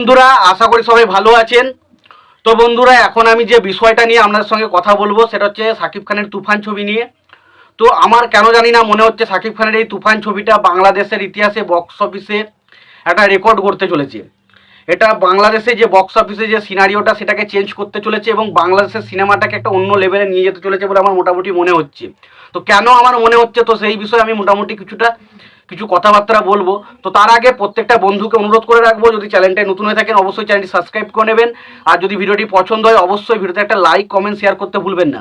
বন্ধুরা, আশা করি সবাই ভালো আছেন। তো বন্ধুরা, এখন আমি যে বিষয়টা নিয়ে আপনাদের সঙ্গে কথা বলব, সেটা হচ্ছে সাকিব খানের তুফান ছবি নিয়ে। তো আমার কেন জানি না মনে হচ্ছে সাকিব খানের এই তুফান ছবিটা বাংলাদেশের ইতিহাসে বক্স অফিসে একটা রেকর্ড করতে চলেছে। এটা বাংলাদেশে যে বক্স অফিসে যে সিনারিওটা সেটাকে চেঞ্জ করতে চলেছে এবং বাংলাদেশের সিনেমাটাকে একটা অন্য লেভেলে নিয়ে যেতে চলেছে বলে আমার মোটামুটি মনে হচ্ছে। তো কেন আমার মনে হচ্ছে? তো সেই বিষয়ে আমি মোটামুটি কিছুটা কিছু কথাবার্তা বলব। তো তার আগে প্রত্যেকটা বন্ধুকে অনুরোধ করে রাখব, যদি চ্যানেলটায় নতুন হয়ে থাকেন, অবশ্যই চ্যানেলটি সাবস্ক্রাইব করে নেবেন। আর যদি ভিডিওটি পছন্দ হয়, অবশ্যই ভিডিওতে একটা লাইক, কমেন্ট, শেয়ার করতে ভুলবেন না।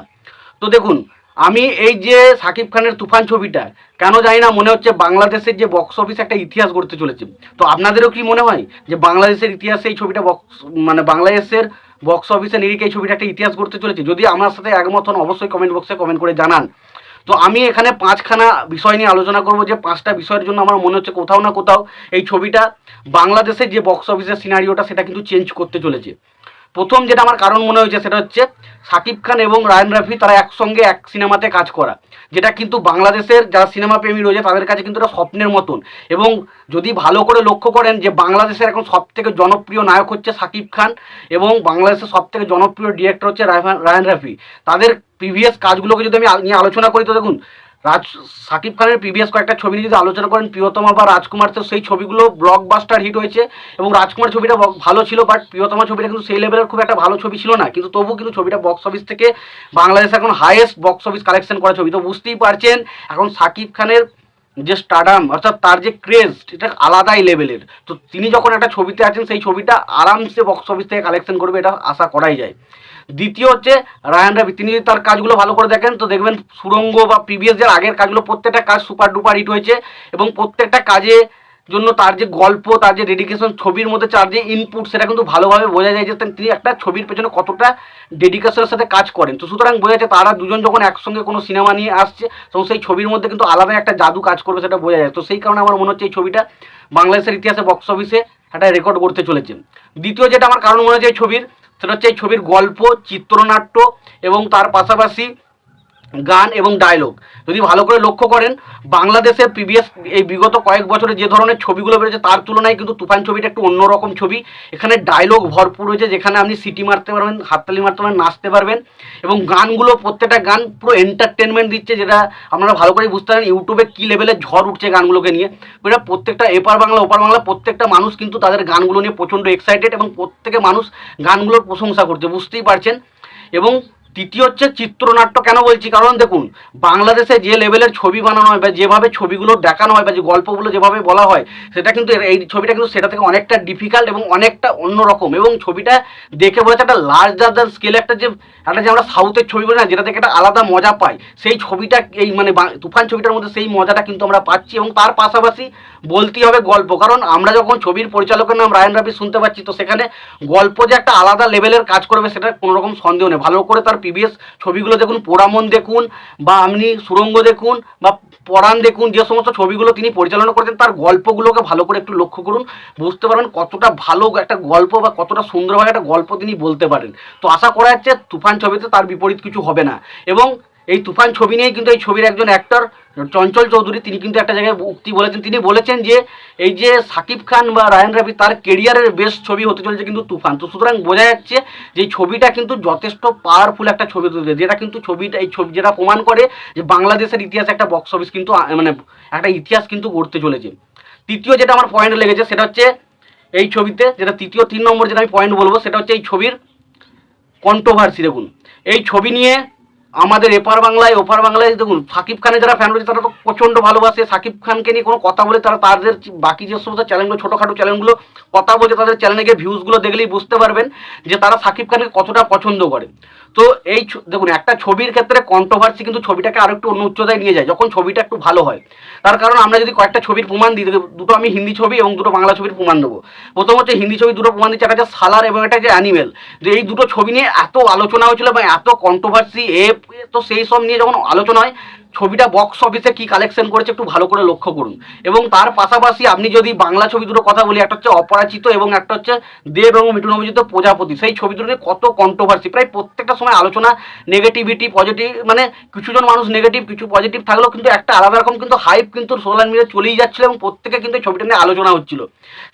তো দেখুন, আমি এই যে সাকিব খানের তুফান ছবিটা, কেন জানি না, মনে হচ্ছে বাংলাদেশের যে বক্স অফিসে একটা ইতিহাস গড়তে চলেছে। তো আপনাদেরও কি মনে হয় যে বাংলাদেশের ইতিহাসে এই ছবিটা বক্স মানে বাংলাদেশের বক্স অফিসে নিরিখে এই ছবিটা একটা ইতিহাস গড়তে চলেছে? যদি আমার সাথে একমত হন, অবশ্যই কমেন্ট বক্সে কমেন্ট করে জানান। তো আমি এখানে পাঁচখানা বিষয় নিয়ে আলোচনা করব, যে পাঁচটা বিষয়ের জন্য আমার মনে হচ্ছে কোথাও না কোথাও এই ছবিটা বাংলাদেশের যে বক্স অফিসের সিনারিওটা সেটা কিন্তু চেঞ্জ করতে চলেছে। প্রথম যেটা আমার কারণ মনে হয়েছে সেটা হচ্ছে সাকিব খান এবং রায়ন রাফি তারা একসঙ্গে এক সিনেমাতে কাজ করা। যেটা কিন্তু বাংলাদেশের যারা সিনেমা প্রেমী রয়েছে তাদের কাছে কিন্তু এটা স্বপ্নের মতন। এবং যদি ভালো করে লক্ষ্য করেন যে বাংলাদেশের এখন সব থেকে জনপ্রিয় নায়ক হচ্ছে সাকিব খান এবং বাংলাদেশের সব থেকে জনপ্রিয় ডিরেক্টর হচ্ছে রায়ন রাফি। তাদের প্রিভিয়াস কাজগুলোকে যদি আমি নিয়ে আলোচনা করি তো দেখুন রাজ, সাকিব খানের প্রিভিয়াস কয়েকটা ছবি যদি আলোচনা করেন, প্রিয়তমা বা রাজকুমার, তো সেই ছবিগুলো ব্লকবাস্টার হিট হয়েছে এবং রাজকুমার ছবিটা ভালো ছিল বাট প্রিয়তমা ছবিটা কিন্তু সেই লেভেলের খুব একটা ভালো ছবি ছিল না। কিন্তু তবু কিন্তু ছবিটা বক্স অফিস থেকে বাংলাদেশ এখন হাইয়েস্ট বক্স অফিস কালেকশন করা ছবি। তো বুঝতেই পারছেন, এখন সাকিব খানের যে স্টাডাম অর্থাৎ তার যে ক্রেজ এটা আলাদাই লেভেলের তো তিনি যখন একটা ছবিতে আছেন, সেই ছবিটা আরামসে বক্স অফিস থেকে কালেকশন করবে, এটা আশা করাই যায়। দ্বিতীয় হচ্ছে, রায়ান তিনি যদি তার কাজগুলো ভালো করে দেখেন, তো দেখবেন সুরঙ্গ বা প্রিভিয়াস যে আগের কাজগুলো, প্রত্যেকটা কাজ সুপার ডুপার হিট হয়েছে এবং প্রত্যেকটা কাজে জন্য তার যে গল্প, তার যে ডেডিকেশন ছবির মধ্যে তার যে ইনপুট সেটা কিন্তু ভালোভাবে বোঝা যায় যে তিনি একটা ছবির পেছনে কতটা ডেডিকেশনের সাথে কাজ করেন। তো সুতরাং বোঝা যাচ্ছে তারা দুজন যখন একসঙ্গে কোনো সিনেমা নিয়ে আসছে, তখন সেই ছবির মধ্যে কিন্তু আলাদা একটা জাদু কাজ করবে সেটা বোঝা যায়। তো সেই কারণে আমার মনে হচ্ছে এই ছবিটা বাংলাদেশের ইতিহাসে বক্স অফিসে একটা রেকর্ড করতে চলেছে। দ্বিতীয় যেটা আমার কারণ মনে হচ্ছে এই ছবির সেটা হচ্ছে এই ছবির গল্প চিত্রনাট্য এবং তার পাশাপাশি গান এবং ডায়লগ যদি ভালো করে লক্ষ্য করেন বাংলাদেশের প্রিভিয়াস এই বিগত কয়েক বছরে যে ধরনের ছবিগুলো বেরোচ্ছে তার তুলনায় কিন্তু তুফান ছবিটা একটু অন্যরকম ছবি। এখানে ডায়লগ ভরপুর হয়েছে, যেখানে আপনি সিটি মারতে পারবেন, হাততালি মারতে পারবেন, নাচতে পারবেন এবং গানগুলো, প্রত্যেকটা গান পুরো এন্টারটেনমেন্ট দিচ্ছে, যেটা আপনারা ভালো করে বুঝতে পারেন ইউটিউবে কী লেভেলে ঝড় উঠছে গানগুলোকে নিয়ে। এটা প্রত্যেকটা এপার বাংলা, ওপার বাংলা, প্রত্যেকটা মানুষ কিন্তু তাদের গানগুলো নিয়ে প্রচণ্ড এক্সাইটেড এবং প্রত্যেকে মানুষ গানগুলোর প্রশংসা করছে, বুঝতেই পারছেন? এবং তৃতীয় হচ্ছে চিত্রনাট্য কেন বলছি? কারণ দেখুন, বাংলাদেশে যে লেভেলের ছবি বানানো হয় বা যেভাবে ছবিগুলো দেখানো হয় বা যে গল্পগুলো যেভাবে বলা হয়, সেটা কিন্তু এই ছবিটা কিন্তু সেটা থেকে অনেকটা ডিফিকাল্ট এবং অনেকটা অন্যরকম এবং ছবিটা দেখে বলেছে একটা লার্জার দ্যান স্কেলে একটা যে একটা যে আমরা সাউথের ছবি বলি না, যেটা থেকে একটা আলাদা মজা পাই, সেই ছবিটা এই মানে তুফান ছবিটার মধ্যে সেই মজাটা কিন্তু আমরা পাচ্ছি এবং তার পাশাপাশি বলতেই হবে গল্প। কারণ আমরা যখন ছবির পরিচালকের নাম রায়ন রাবি শুনতে পাচ্ছি, তো সেখানে গল্প যে একটা আলাদা লেভেলের কাজ করবে, সেটা কোনো রকম সন্দেহ নেই। ভালো করে তার প্রিভিয়াস ছবিগুলো দেখুন, পোড়ামন দেখুন, বা আপনি সুরঙ্গ দেখুন, বা পরাণ দেখুন, যে সমস্ত ছবিগুলো তিনি পরিচালনা করেছেন, তার গল্পগুলোকে ভালো করে একটু লক্ষ্য করুন, বুঝতে পারবেন কতটা ভালো একটা গল্প বা কতটা সুন্দরভাবে একটা গল্প তিনি বলতে পারেন। তো আশা করা যাচ্ছে, তুফান ছবিতে তার বিপরীত কিছু হবে না। এবং এই তুফান ছবি নিয়েই কিন্তু এই ছবির একজন অ্যাক্টর চঞ্চল চৌধুরী, তিনি কিন্তু একটা জায়গায় উক্তি বলেছেন। তিনি বলেছেন যে, এই যে সাকিব খান বা রায়ন রাবি তার কেরিয়ারের বেস্ট ছবি হতে চলেছে কিন্তু তুফান। তো সুতরাং বোঝা যাচ্ছে যে ছবিটা কিন্তু যথেষ্ট পাওয়ারফুল একটা ছবি হতে যেটা কিন্তু ছবিটা, এই ছবি যেটা প্রমাণ করে যে, বাংলাদেশের ইতিহাসে একটা বক্স অফিস কিন্তু মানে একটা ইতিহাস কিন্তু গড়তে চলেছে। তৃতীয় যেটা আমার পয়েন্ট লেগেছে, সেটা হচ্ছে এই ছবিতে, যেটা তৃতীয় তিন নম্বর যেটা আমি পয়েন্ট বলব, সেটা হচ্ছে এই ছবির কন্ট্রোভার্সি। দেখুন, এই ছবি নিয়ে আমাদের এপার বাংলায়, ওপার বাংলায় দেখুন, সাকিব খানের যারা ফ্যান রয়েছে, তারা তো প্রচণ্ড ভালোবাসে। সাকিব খানকে নিয়ে কোনো কথা বলে তারা তাদের বাকি যে সমস্ত চ্যানেলগুলো ছোটোখাটো চ্যানেলগুলো কথা বলছে তাদের চ্যানেলে গিয়ে ভিউজগুলো দেখলেই বুঝতে পারবেন যে তারা সাকিব খানকে কতটা পছন্দ করে। তো এই দেখুন, একটা ছবির ক্ষেত্রে কন্ট্রোভার্সি কিন্তু ছবিটাকে আরও একটু অন্য উচ্চতায় নিয়ে যায়, যখন ছবিটা একটু ভালো হয়। তার কারণ আমরা যদি কয়েকটা ছবির প্রমাণ দিই দুটো আমি হিন্দি ছবি এবং দুটো বাংলা ছবির প্রমাণ দেবো। প্রথম হচ্ছে হিন্দি ছবি, দুটো প্রমাণ দিচ্ছে, একটা হচ্ছে সালার এবং একটা যে অ্যানিমেল। যে এই দুটো ছবি নিয়ে এত আলোচনা হয়েছিল এবং এত কন্ট্রোভার্সি এ তো সেই সব নিয়ে যখন আলোচনা হয় ছবিটা বক্স অফিসে কি কালেকশন করেছে একটু ভালো করে লক্ষ্য করুন। এবং তার পাশাপাশি আপনি যদি বাংলা ছবি দুটো কথা বলি, একটা হচ্ছে অপরাজিত এবং একটা হচ্ছে দেব এবং মিঠুন অভিজিত প্রজাপতি। সেই ছবি দুটো কত কন্ট্রোভার্সি প্রায় প্রত্যেকটা সময় আলোচনা নেগেটিভিটি পজিটিভ মানে কিছুজন মানুষ নেগেটিভ কিছু পজিটিভ থাকলেও কিন্তু একটা আলাদা রকম কিন্তু হাইপ কিন্তু সোশ্যাল মিডিয়া চলেই যাচ্ছিল এবং প্রত্যেকে কিন্তু ছবিটা নিয়ে আলোচনা হচ্ছিল।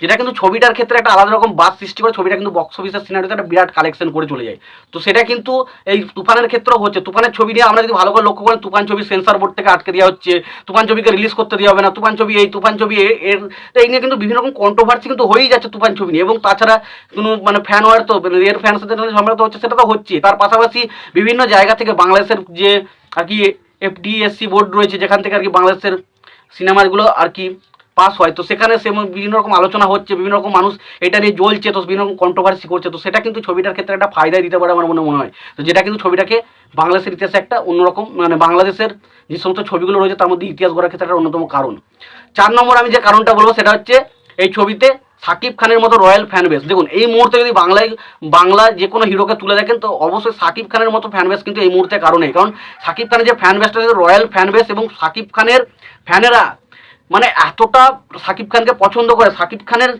যেটা কিন্তু ছবিটার ক্ষেত্রে একটা আলাদা রকম বাস সৃষ্টি করে, ছবিটা কিন্তু বক্স অফিসের সিনারিতে একটা বিরাট কালেকশন করে চলে যায়। তো সেটা কিন্তু এই তুফানের ক্ষেত্রেও হচ্ছে। তুফানের ছবি নিয়ে আমরা যদি ভালো করে লক্ষ্য করেন, তুফান ছবি সেন্সার বোর্ড থেকে আটকে দেওয়া হচ্ছে, তুফান ছবিকে রিলিজ করতে দেওয়া হবে না, তুফান ছবি এই, তুফান ছবি এর এই নিয়ে কিন্তু বিভিন্ন রকম কন্ট্রোভার্সি কিন্তু হয়েই যাচ্ছে তুফান ছবি নিয়ে, এবং তাছাড়া কোনো মানে ফ্যান ওয়ার তো মানে এর ফ্যান সাথে তো হচ্ছে, সেটা তো হচ্ছে তার পাশাপাশি বিভিন্ন জায়গা থেকে বাংলাদেশের যে আর কি এফডিএসসি বোর্ড রয়েছে, যেখান থেকে আর কি বাংলাদেশের সিনেমাগুলো আর কি পাস হয়, তো সেখানে সে বিভিন্ন রকম আলোচনা হচ্ছে, বিভিন্ন রকম মানুষ এটা নিয়ে জ্বলছে, তো বিভিন্ন রকম কন্ট্রোভার্সি করছে, তো সেটা কিন্তু ছবিটার ক্ষেত্রে একটা ফায়দা দিতে পারে আমার মনে মনে হয়। তো যেটা কিন্তু ছবিটাকে বাংলাদেশের ইতিহাসে একটা অন্যরকম মানে বাংলাদেশের যে সমস্ত ছবিগুলো রয়েছে, তার মধ্যে ইতিহাস গড়ার ক্ষেত্রে একটা অন্যতম কারণ। চার নম্বর আমি যে কারণটা বলব, সেটা হচ্ছে এই ছবিতে সাকিব খানের মতো রয়্যাল ফ্যান বেস দেখুন, এই মুহূর্তে যদি বাংলায় বাংলা যে কোনো হিরোকে তুলে দেখেন, তো অবশ্যই সাকিব খানের মতো ফ্যান বেস কিন্তু এই মুহূর্তে কারণে কারণ সাকিব খানের যে ফ্যান বেসটা রয়্যাল ফ্যান বেস এবং সাকিব খানের ফ্যানেরা মানে এতটা সাকিব খানকে পছন্দ করে, সাকিব খানের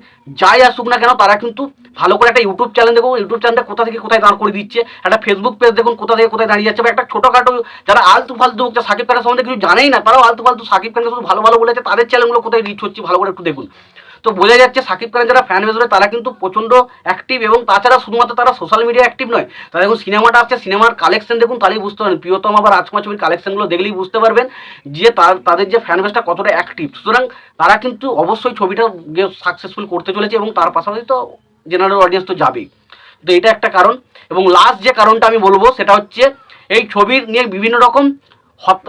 যাই আসুক না কেন, তারা কিন্তু ভালো করে একটা ইউটিউব চ্যানেল দেখুন ইউটিউব চ্যানেলটা কোথা থেকে কোথায় দাঁড় করে দিচ্ছে, একটা ফেসবুক পেজ দেখুন কোথা থেকে কোথায় দাঁড়িয়ে যাচ্ছে, বা একটা ছোটোখাটো যারা আলতু ফালতু সাকিব খানের সম্বন্ধে কিছু জানেই না, তারাও আলতু ফালতু সাকিব খানকে শুধু ভালো ভালো বলেছে, তাদের চ্যানেলগুলো কোথায় রিচ হচ্ছে, ভালো করে একটু দেখুন। তো বোঝা যাচ্ছে সাকিব খানের যারা ফ্যান বেস তারা কিন্তু প্রচণ্ড অ্যাক্টিভ এবং তাছাড়া শুধুমাত্র তারা সোশ্যাল মিডিয়া অ্যাক্টিভ নয়, তারা দেখুন সিনেমাটা আসছে সিনেমার কালেকশন দেখুন তাহলেই বুঝতে পারবেন, প্রিয়তম বা রাজকুমার ছবির কালেকশনগুলো দেখলেই বুঝতে পারবেন যে তাদের যে ফ্যান বেসটা কতটা অ্যাক্টিভ সুতরাং তারা কিন্তু অবশ্যই ছবিটা সাকসেসফুল করতে চলেছে এবং তার পাশাপাশি তো জেনারেল অডিয়েন্স তো যাবেই। তো এটা একটা কারণ এবং লাস্ট যে কারণটা আমি বলব সেটা হচ্ছে এই ছবির নিয়ে বিভিন্ন রকম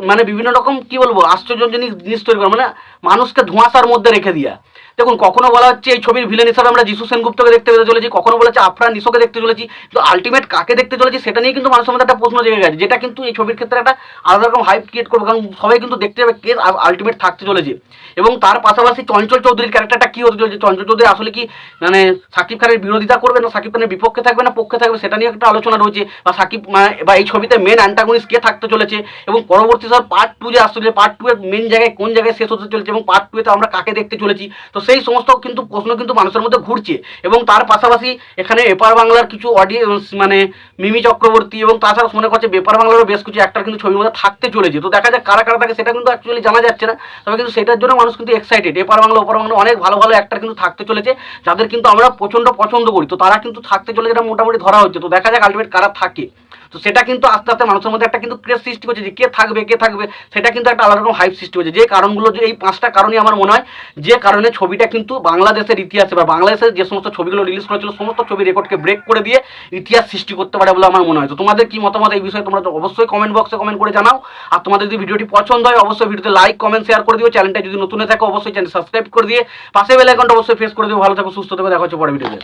মানে বিভিন্ন রকম কি বলব, আশ্চর্যজনক জিনিস তৈরি করা। মানে মানুষকে ধোঁয়াশার মধ্যে রেখে দিয়া। দেখুন, কখনো বলা হচ্ছে এই ছবির ভিলেন হিসাবে আমরা যিশু সেনগুপ্তকে দেখতে পেতে চলেছি, কখনো বলা হচ্ছে আফরান নিশোকে দেখতে চলেছি তো আলটিমেট কাকে দেখতে চলেছি সেটা নিয়ে কিন্তু মানুষের মধ্যে একটা প্রশ্ন জেগে গেছে, যেটা কিন্তু এই ছবির ক্ষেত্রে একটা আলাদা রকম হাইপ ক্রিয়েট করবে, কারণ সবাই কিন্তু দেখতে যাবে কে আলটিমেট থাকতে চলেছে। এবং তার পাশাপাশি চঞ্চল চৌধুরীর ক্যারেক্টারটা কি হতে চলেছে? চঞ্চল চৌধুরী আসলে কি মানে সাকিব খানের বিরোধিতা করবে না, সাকিব খানের বিপক্ষে থাকবে না, পক্ষে থাকবে, সেটা নিয়ে একটা আলোচনা রয়েছে, বা সাকিব মানে বা এই ছবিতে মেন অ্যান্টাগনিস্ট কে থাকতে চলেছে, এবং পরবর্তী সব পার্ট টু যে আসতে চলেছে পার্ট টু এর মেন জায়গায় কোন জায়গায় শেষ হতে চলেছে এবং পার্ট টু এতে আমরা কাকে দেখতে চলেছি, তো সেই সমস্ত কিন্তু প্রশ্ন কিন্তু মানুষের মধ্যে ঘুরছে এবং তার পাশাপাশি এখানে এপার বাংলার কিছু অডিয়েন্স মানে মিমি চক্রবর্তী এবং তাছাড়া মনে করছে বেপার বাংলারও বেশ কিছু অ্যাক্টর কিন্তু ছবির মধ্যে থাকতে চলেছে। তো দেখা যাক কারা কারা থাকে সেটা কিন্তু অ্যাকচুয়ালি জানা যাচ্ছে না। তবে কিন্তু সেটার জন্য মানুষ কিন্তু এক্সাইটেড এপার বাংলা, ওপার বাংলা অনেক ভালো ভালো অ্যাক্টর কিন্তু থাকতে চলেছে, যাদের কিন্তু আমরা প্রচণ্ড পছন্দ করি। তো তারা কিন্তু থাকতে চলে যেটা মোটামুটি ধরা হচ্ছে। তো দেখা যাক আলটিমেট কারা থাকে। তো সেটা কিন্তু আস্তে আস্তে মানুষের মধ্যে একটা কিন্তু ক্রেজ সৃষ্টি করছে যে কে থাকবে কে থাকবে, সেটা কিন্তু একটা আলাদা রকম হাইপ সৃষ্টি হচ্ছে যে কারণগুলো যে এই পাঁচটা কারণই আমার মনে হয়, যে কারণে ছবিটা কিন্তু বাংলাদেশের ইতিহাসে বা বাংলাদেশের যে সমস্ত ছবিগুলো রিলিজ করেছিল সমস্ত ছবি রেকর্ডকে ব্রেক করে দিয়ে ইতিহাস সৃষ্টি করতে পারে বলে আমার মনে হয়। তো তোমাদের কি মতামত এই বিষয়ে তোমরা অবশ্যই কমেন্ট বক্সে কমেন্ট করে জানাও। আর তোমাদের যদি ভিডিওটি পছন্দ হয়, অবশ্যই ভিডিওতে লাইক কমেন্ট শেয়ার করে দিও। চ্যানেলটা যদি নতুন থাকে, অবশ্যই চ্যানেল সাবস্ক্রাইব করে দিয়ে পাশে বেল আইকনটা অবশ্যই ফেস করে দিও। ভালো থাকো, সুস্থ থাকো, দেখা হচ্ছে পরে ভিডিওতে